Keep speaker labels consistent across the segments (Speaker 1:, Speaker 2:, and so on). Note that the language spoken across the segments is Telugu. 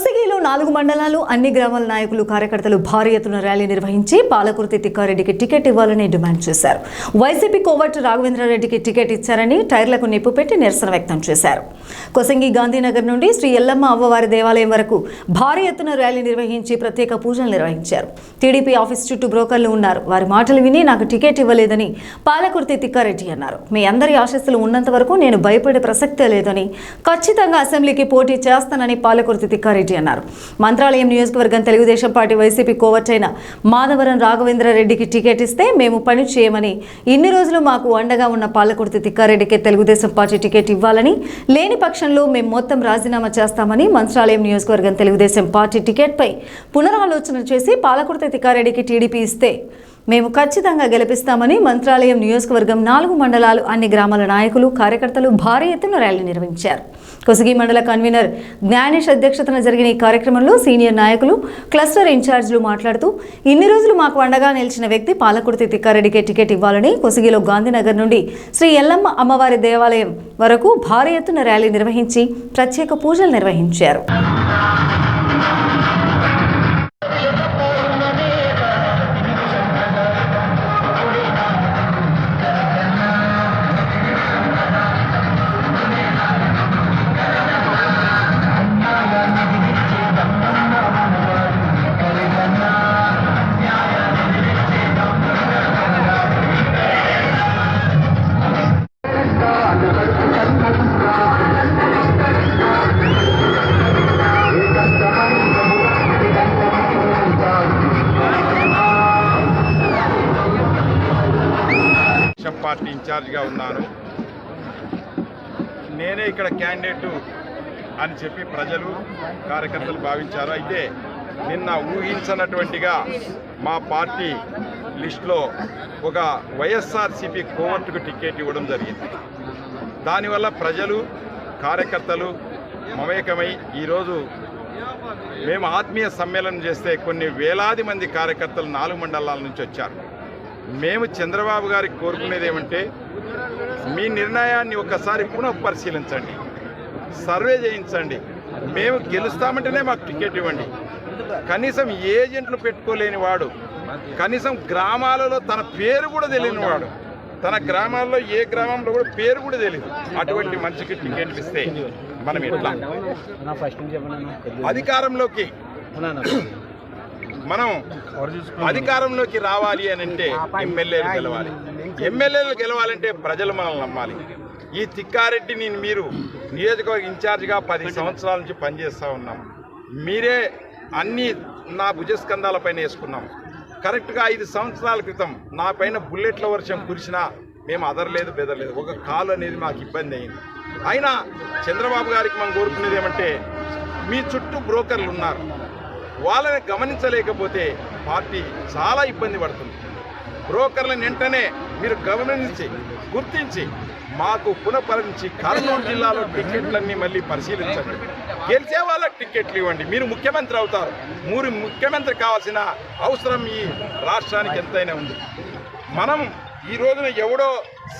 Speaker 1: కొసగిలో నాలుగు మండలాలు అన్ని గ్రామాల నాయకులు కార్యకర్తలు భారీ ఎత్తున ర్యాలీ నిర్వహించి పాలకుర్తి తిక్కారెడ్డికి టికెట్ ఇవ్వాలని డిమాండ్ చేశారు. వైసీపీ కోవట్టు రాఘవేంద్రారెడ్డికి టికెట్ ఇచ్చారని టైర్లకు నిప్పు పెట్టి నిరసన వ్యక్తం చేశారు. కొసంగి గాంధీనగర్ నుండి శ్రీ ఎల్లమ్మ అవ్వవారి దేవాలయం వరకు భారీ ఎత్తున ర్యాలీ నిర్వహించి ప్రత్యేక పూజలు నిర్వహించారు. టీడీపీ ఆఫీస్ చుట్టూ బ్రోకర్లు ఉన్నారు. వారి మాటలు విని నాకు టికెట్ ఇవ్వలేదని పాలకుర్తి తిక్కారెడ్డి అన్నారు. మీ అందరి ఆశస్సులు ఉన్నంత వరకు నేను భయపడే ప్రసక్తే లేదని ఖచ్చితంగా అసెంబ్లీకి పోటీ చేస్తానని పాలకుర్తి తిక్కారెడ్డి అన్నారు. మంత్రాలయం నియోజకవర్గం Telugudesam party Y C P కోవట్టైన Madhavaram రాఘవేంద్రారెడ్డికి టికెట్ ఇస్తే మేము పని చేయమని ఇన్ని రోజులు మాకు అండగా ఉన్న పాలకుర్తి తిక్కారెడ్డికి తెలుగుదేశం పార్టీ టికెట్ ఇవ్వాలని లేని పక్షంలో మేము మొత్తం రాజీనామా చేస్తామని మంత్రాలయం నియోజకవర్గం తెలుగుదేశం పార్టీ టికెట్పై పునరాలోచన చేసి పాలకుర్తి తిక్కారెడ్డికి టీడీపీ ఇస్తే మేము ఖచ్చితంగా గెలిపిస్తామని మంత్రాలయం నియోజకవర్గం నాలుగు మండలాలు అన్ని గ్రామాల నాయకులు కార్యకర్తలు భారీ ఎత్తున ర్యాలీ నిర్వహించారు. కొసగి మండల కన్వీనర్ జ్ఞానేష్ అధ్యక్షతన జరిగిన ఈ కార్యక్రమంలో సీనియర్ నాయకులు క్లస్టర్ ఇన్ఛార్జీలు మాట్లాడుతూ ఇన్ని రోజులు మాకు అండగా నిలిచిన వ్యక్తి పాలకుర్తి తిక్కారెడ్డికి టికెట్ ఇవ్వాలని కొసగిలో గాంధీనగర్ నుండి శ్రీ ఎల్లమ్మ అమ్మవారి దేవాలయం వరకు భారీ ఎత్తున ర్యాలీ నిర్వహించి ప్రత్యేక పూజలు నిర్వహించారు.
Speaker 2: పార్టీ ఇన్ఛార్జ్గా ఉన్నాను. నేనే ఇక్కడ క్యాండిడేట్ అని చెప్పి ప్రజలు కార్యకర్తలు భావించారు. అయితే నిన్న ఊహించనటువంటిగా మా పార్టీ లిస్టులో ఒక వైఎస్ఆర్సీపీ కోవర్టుకు టికెట్ ఇవ్వడం జరిగింది. దానివల్ల ప్రజలు కార్యకర్తలు మమేకమై ఈరోజు మేము ఆత్మీయ సమ్మేళనం చేస్తే కొన్ని వేలాది మంది కార్యకర్తలు నాలుగు మండలాల నుంచి వచ్చారు. మేము చంద్రబాబు గారికి కోరుకునేది ఏమంటే మీ నిర్ణయాన్ని ఒకసారి పునః పరిశీలించండి. సర్వే చేయించండి. మేము గెలుస్తామంటేనే మాకు టికెట్ ఇవ్వండి. కనీసం ఏజెంట్లు పెట్టుకోలేని వాడు కనీసం గ్రామాలలో తన పేరు కూడా తెలియని వాడు తన గ్రామాల్లో ఏ గ్రామంలో కూడా పేరు కూడా తెలియదు. అటువంటి మనిషికి టికెట్లు ఇస్తే మనం ఎట్లా? అధికారంలోకి. మనం అధికారంలోకి రావాలి అని అంటే ఎమ్మెల్యేలు గెలవాలి. ఎమ్మెల్యేలు గెలవాలంటే ప్రజలు మనల్ని నమ్మాలి. ఈ తిక్కారెడ్డిని మీరు నియోజకవర్గ ఇన్ఛార్జిగా పది సంవత్సరాల నుంచి పనిచేస్తూ ఉన్నాం. మీరే అన్ని నా భుజస్కంధాల పైన వేసుకున్నాం. కరెక్ట్గా ఐదు సంవత్సరాల క్రితం నా పైన బుల్లెట్ల వర్షం కురిసినా మేము అదరలేదు బెదరలేదు. ఒక కాలు అనేది మాకు ఇబ్బంది అయింది. అయినా చంద్రబాబు గారికి మనం కోరుకునేది ఏమంటే మీ చుట్టూ బ్రోకర్లు ఉన్నారు. వాళ్ళని గమనించలేకపోతే పార్టీ చాలా ఇబ్బంది పడుతుంది. బ్రోకర్లను వెంటనే మీరు గమనించి గుర్తించి మాకు పునఃపరించి కర్నూలు జిల్లాలో టికెట్లన్నీ మళ్ళీ పరిశీలించండి. గెలిచే వాళ్ళకి టికెట్లు ఇవ్వండి. మీరు ముఖ్యమంత్రి అవుతారు. మీరు ముఖ్యమంత్రి కావాల్సిన అవసరం ఈ రాష్ట్రానికి ఎంతైనా ఉంది. మనం ఈ రోజున ఎవడో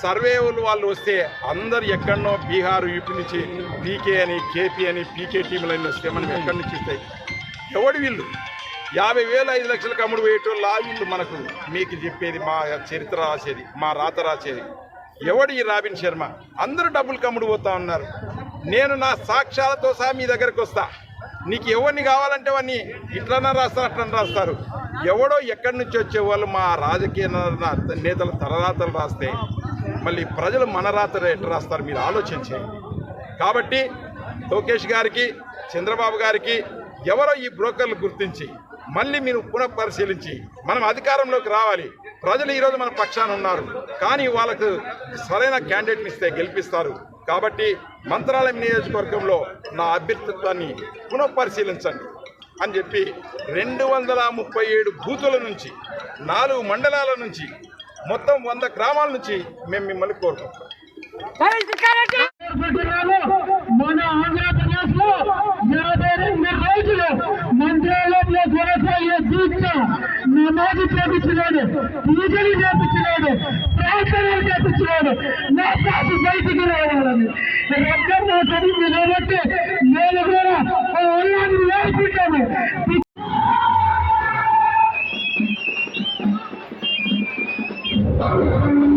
Speaker 2: సర్వేలు వాళ్ళు వస్తే అందరు ఎక్కడనో బీహార్ యూపీ నుంచి పీకే అని కేపీ అని పీకే టీములన్నీ వస్తే మనం ఎక్కడి నుంచి ఇస్తాయి ఎవడు వీళ్ళు? యాభై వేలు ఐదు లక్షలకు అమ్ముడు వేయటం వీళ్ళు మనకు మీకు చెప్పేది మా చరిత్ర రాసేది మా రాత రాసేది. ఎవడు ఈ రాబిన్ శర్మ? అందరూ డబ్బులు కమ్ముడు పోతా ఉన్నారు. నేను నా సాక్ష్యాలతో సహా మీ దగ్గరకు వస్తా. నీకు ఎవరిని కావాలంటే వాడిని ఇట్లన్నా రాస్తారు అట్లన్నా రాస్తారు. ఎవడో ఎక్కడి నుంచి వచ్చే వాళ్ళు మా రాజకీయ నేతల తలరాతలు రాస్తే మళ్ళీ ప్రజలు మన రాత్ర ఎట్లా రాస్తారు మీరు ఆలోచించండి. కాబట్టి లోకేష్ గారికి చంద్రబాబు గారికి ఎవరో ఈ బ్రోకర్లు గుర్తించి మళ్ళీ మీరు పునః పరిశీలించి మనం అధికారంలోకి రావాలి. ప్రజలు ఈరోజు మన పక్షాన ఉన్నారు. కానీ వాళ్ళకు సరైన క్యాండిడేట్ని ఇస్తే గెలిపిస్తారు. కాబట్టి మంత్రాలయం నియోజకవర్గంలో నా అభ్యర్థిత్వాన్ని పునః పరిశీలించండి అని చెప్పి రెండు వందల ముప్పై ఏడు బూతుల నుంచి నాలుగు మండలాల నుంచి మొత్తం వంద గ్రామాల నుంచి మేము మిమ్మల్ని కోరుకుంటాం
Speaker 3: थोड़ा सा ये दूध का नमाज़ पिछलोड़ पूजन पिछलोड़ प्रार्थना पिछलोड़ ना सोसईटी की రావాలని ఎక్కడ చదివి నిలబెట్టి నేను కూడా ఒళ్ళని నేర్పించాను Thank you.